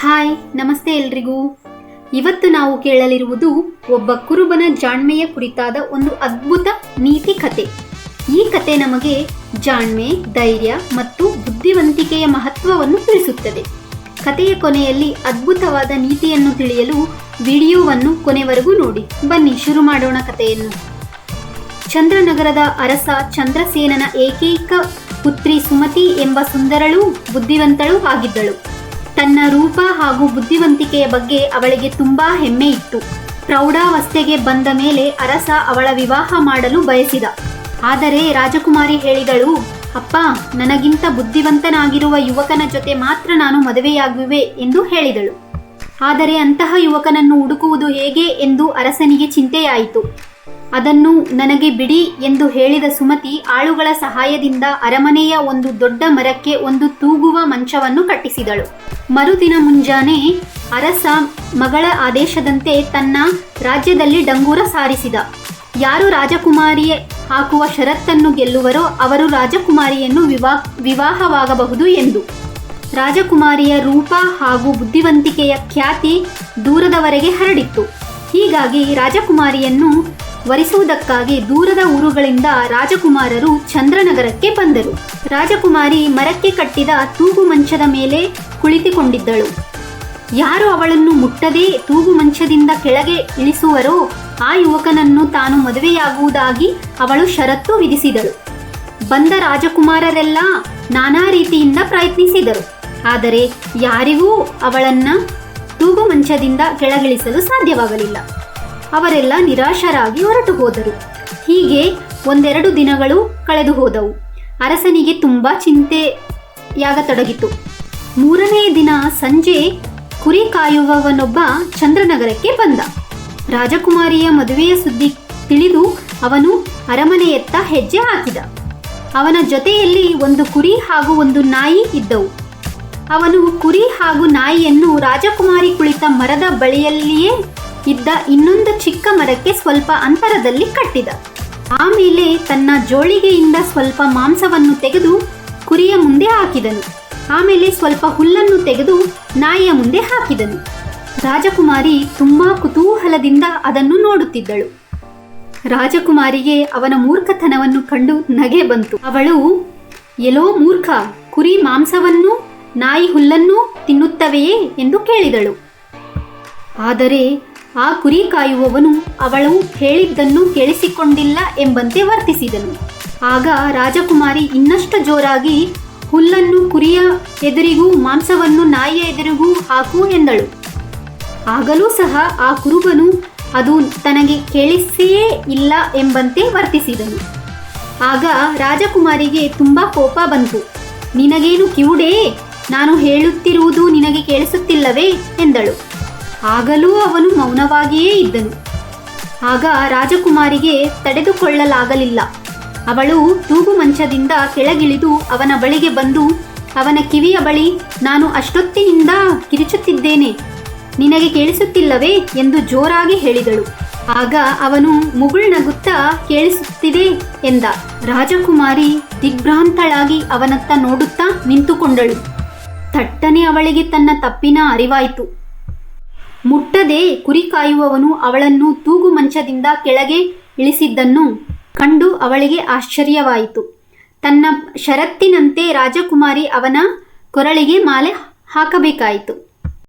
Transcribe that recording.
Hi, ನಮಸ್ತೆ ಎಲ್ರಿಗೂ. ಇವತ್ತು ನಾವು ಕೇಳಲಿರುವುದು ಒಬ್ಬ ಕುರುಬನ ಜಾಣ್ಮೆಯ ಕುರಿತಾದ ಒಂದು ಅದ್ಭುತ ನೀತಿ ಕತೆ. ಈ ಕತೆ ನಮಗೆ ಜಾಣ್ಮೆ, ಧೈರ್ಯ ಮತ್ತು ಬುದ್ಧಿವಂತಿಕೆಯ ಮಹತ್ವವನ್ನು ತಿಳಿಸುತ್ತದೆ. ಕತೆಯ ಕೊನೆಯಲ್ಲಿ ಅದ್ಭುತವಾದ ನೀತಿಯನ್ನು ತಿಳಿಯಲು ವಿಡಿಯೋವನ್ನು ಕೊನೆವರೆಗೂ ನೋಡಿ. ಬನ್ನಿ, ಶುರು ಮಾಡೋಣ ಕಥೆಯನ್ನು. ಚಂದ್ರನಗರದ ಅರಸ ಚಂದ್ರಸೇನನ ಏಕೈಕ ಪುತ್ರಿ ಸುಮತಿ ಎಂಬ ಸುಂದರಳೂ ಬುದ್ಧಿವಂತಳೂ ಆಗಿದ್ದಳು. ತನ್ನ ರೂಪ ಹಾಗೂ ಬುದ್ಧಿವಂತಿಕೆಯ ಬಗ್ಗೆ ಅವಳಿಗೆ ತುಂಬಾ ಹೆಮ್ಮೆ ಇತ್ತು. ಪ್ರೌಢಾವಸ್ಥೆಗೆ ಬಂದ ಮೇಲೆ ಅರಸ ಅವಳ ವಿವಾಹ ಮಾಡಲು ಬಯಸಿದ. ಆದರೆ ರಾಜಕುಮಾರಿ ಹೇಳಿದಳು, ಅಪ್ಪ, ನನಗಿಂತ ಬುದ್ಧಿವಂತನಾಗಿರುವ ಯುವಕನ ಜೊತೆ ಮಾತ್ರ ನಾನು ಮದುವೆಯಾಗುವೆ ಎಂದು ಹೇಳಿದಳು. ಆದರೆ ಅಂತಹ ಯುವಕನನ್ನು ಹುಡುಕುವುದು ಹೇಗೆ ಎಂದು ಅರಸನಿಗೆ ಚಿಂತೆಯಾಯಿತು. ಅದನ್ನು ನನಗೆ ಬಿಡಿ ಎಂದು ಹೇಳಿದ ಸುಮತಿ ಆಳುಗಳ ಸಹಾಯದಿಂದ ಅರಮನೆಯ ಒಂದು ದೊಡ್ಡ ಮರಕ್ಕೆ ಒಂದು ತೂಗುವ ಮಂಚವನ್ನು ಕಟ್ಟಿಸಿದಳು. ಮರುದಿನ ಮುಂಜಾನೆ ಅರಸ ಮಗಳ ಆದೇಶದಂತೆ ತನ್ನ ರಾಜ್ಯದಲ್ಲಿ ಡಂಗೂರ ಸಾರಿಸಿದ. ಯಾರು ರಾಜಕುಮಾರಿಯ ಹಾಕುವ ಷರತ್ತನ್ನು ಗೆಲ್ಲುವರೋ ಅವರು ರಾಜಕುಮಾರಿಯನ್ನು ವಿವಾ ವಿವಾಹವಾಗಬಹುದು ಎಂದು. ರಾಜಕುಮಾರಿಯ ರೂಪ ಹಾಗೂ ಬುದ್ಧಿವಂತಿಕೆಯ ಖ್ಯಾತಿ ದೂರದವರೆಗೆ ಹರಡಿತ್ತು. ಹೀಗಾಗಿ ರಾಜಕುಮಾರಿಯನ್ನು ವರಿಸುವುದಕ್ಕಾಗಿ ದೂರದ ಊರುಗಳಿಂದ ರಾಜಕುಮಾರರು ಚಂದ್ರನಗರಕ್ಕೆ ಬಂದರು. ರಾಜಕುಮಾರಿ ಮರಕ್ಕೆ ಕಟ್ಟಿದ ತೂಗು ಮಂಚದ ಮೇಲೆ ಕುಳಿತುಕೊಂಡಿದ್ದಳು. ಯಾರು ಅವಳನ್ನು ಮುಟ್ಟದೆ ತೂಗು ಮಂಚದಿಂದ ಕೆಳಗೆ ಇಳಿಸುವರೋ ಆ ಯುವಕನನ್ನು ತಾನು ಮದುವೆಯಾಗುವುದಾಗಿ ಅವಳು ಷರತ್ತು ವಿಧಿಸಿದಳು. ಬಂದ ರಾಜಕುಮಾರರೆಲ್ಲ ನಾನಾ ರೀತಿಯಿಂದ ಪ್ರಯತ್ನಿಸಿದರು. ಆದರೆ ಯಾರಿಗೂ ಅವಳನ್ನ ತೂಗು ಮಂಚದಿಂದ ಕೆಳಗಿಳಿಸಲು ಸಾಧ್ಯವಾಗಲಿಲ್ಲ. ಅವರೆಲ್ಲ ನಿರಾಶರಾಗಿ ಹೊರಟು ಹೋದರು. ಹೀಗೆ ಒಂದೆರಡು ದಿನಗಳು ಕಳೆದು ಹೋದವು. ಅರಸನಿಗೆ ತುಂಬ ಚಿಂತೆಯಾಗತೊಡಗಿತು. ಮೂರನೇ ದಿನ ಸಂಜೆ ಕುರಿ ಕಾಯುವವನೊಬ್ಬ ಚಂದ್ರನಗರಕ್ಕೆ ಬಂದ. ರಾಜಕುಮಾರಿಯ ಮದುವೆಯ ಸುದ್ದಿ ತಿಳಿದು ಅವನು ಅರಮನೆಯತ್ತ ಹೆಜ್ಜೆ ಹಾಕಿದ. ಅವನ ಜೊತೆಯಲ್ಲಿ ಒಂದು ಕುರಿ ಹಾಗೂ ಒಂದು ನಾಯಿ ಇದ್ದವು. ಅವನು ಕುರಿ ಹಾಗೂ ನಾಯಿಯನ್ನು ರಾಜಕುಮಾರಿ ಕುಳಿತ ಮರದ ಬಳಿಯಲ್ಲಿಯೇ ಇದ್ದ ಇನ್ನೊಂದು ಚಿಕ್ಕ ಮರಕ್ಕೆ ಸ್ವಲ್ಪ ಅಂತರದಲ್ಲಿ ಕಟ್ಟಿದ. ಆಮೇಲೆ ತನ್ನ ಜೋಳಿಗೆಯಿಂದ ಸ್ವಲ್ಪ ಮಾಂಸವನ್ನು ತೆಗೆದು ಕುರಿಯ ಮುಂದೆ ಹಾಕಿದನು. ಆಮೇಲೆ ಸ್ವಲ್ಪ ಹುಲ್ಲನ್ನು ತೆಗೆದು ನಾಯಿಯ ಮುಂದೆ ಹಾಕಿದನು. ರಾಜಕುಮಾರಿ ತುಂಬಾ ಕುತೂಹಲದಿಂದ ಅದನ್ನು ನೋಡುತ್ತಿದ್ದಳು. ರಾಜಕುಮಾರಿಗೆ ಅವನ ಮೂರ್ಖತನವನ್ನು ಕಂಡು ನಗೆ ಬಂತು. ಅವಳು ಎಲೋ ಮೂರ್ಖ, ಕುರಿ ಮಾಂಸವನ್ನು ನಾಯಿ ಹುಲ್ಲನ್ನು ತಿನ್ನುತ್ತವೆಯೇ? ಎಂದು ಕೇಳಿದಳು. ಆದರೆ ಆ ಕುರಿ ಕಾಯುವವನು ಅವಳು ಹೇಳಿದ್ದನ್ನು ಕೇಳಿಸಿಕೊಂಡಿಲ್ಲ ಎಂಬಂತೆ ವರ್ತಿಸಿದನು. ಆಗ ರಾಜಕುಮಾರಿ ಇನ್ನಷ್ಟು ಜೋರಾಗಿ, ಹುಲ್ಲನ್ನು ಕುರಿಯ ಎದುರಿಗೂ ಮಾಂಸವನ್ನು ನಾಯಿಯ ಎದುರಿಗೂ ಹಾಕು ಎಂದಳು. ಆಗಲೂ ಸಹ ಆ ಕುರುಬನು ಅದು ತನಗೆ ಕೇಳಿಸಿಯೇ ಇಲ್ಲ ಎಂಬಂತೆ ವರ್ತಿಸಿದನು. ಆಗ ರಾಜಕುಮಾರಿಗೆ ತುಂಬ ಕೋಪ ಬಂತು. ನಿನಗೇನು ಕಿವುಡೇ? ನಾನು ಹೇಳುತ್ತಿರುವುದು ನಿನಗೆ ಕೇಳಿಸುತ್ತಿಲ್ಲವೇ? ಎಂದಳು. ಆಗಲೂ ಅವನು ಮೌನವಾಗಿಯೇ ಇದ್ದನು. ಆಗ ರಾಜಕುಮಾರಿಗೆ ತಡೆದುಕೊಳ್ಳಲಾಗಲಿಲ್ಲ. ಅವಳು ತೂಗು ಮಂಚದಿಂದ ಕೆಳಗಿಳಿದು ಅವನ ಬಳಿಗೆ ಬಂದು, ಅವನ ಕಿವಿಯ ಬಳಿ ನಾನು ಅಷ್ಟೊತ್ತಿನಿಂದ ಕಿರಿಚುತ್ತಿದ್ದೇನೆ. ನಿನಗೆ ಕೇಳಿಸುತ್ತಿಲ್ಲವೇ? ಎಂದು ಜೋರಾಗಿ ಹೇಳಿದಳು. ಆಗ ಅವನು ಮುಗುಳ್ನಗುತ್ತಾ ಕೇಳಿಸುತ್ತಿದೆ ಎಂದ. ರಾಜಕುಮಾರಿ ದಿಗ್ಭ್ರಾಂತಳಾಗಿ ಅವನತ್ತ ನೋಡುತ್ತಾ ನಿಂತುಕೊಂಡಳು. ಥಟ್ಟನೆ ಅವಳಿಗೆ ತನ್ನ ತಪ್ಪಿನ ಅರಿವಾಯಿತು. ಮುಟ್ಟದೆ ಕುರಿ ಕಾಯುವವನು ಅವಳನ್ನು ತೂಗು ಮಂಚದಿಂದ ಕೆಳಗೆ ಇಳಿಸಿದ್ದನ್ನು ಕಂಡು ಅವಳಿಗೆ ಆಶ್ಚರ್ಯವಾಯಿತು. ತನ್ನ ಷರತ್ತಿನಂತೆ ರಾಜಕುಮಾರಿ ಅವನ ಕೊರಳಿಗೆ ಮಾಲೆ ಹಾಕಬೇಕಾಯಿತು.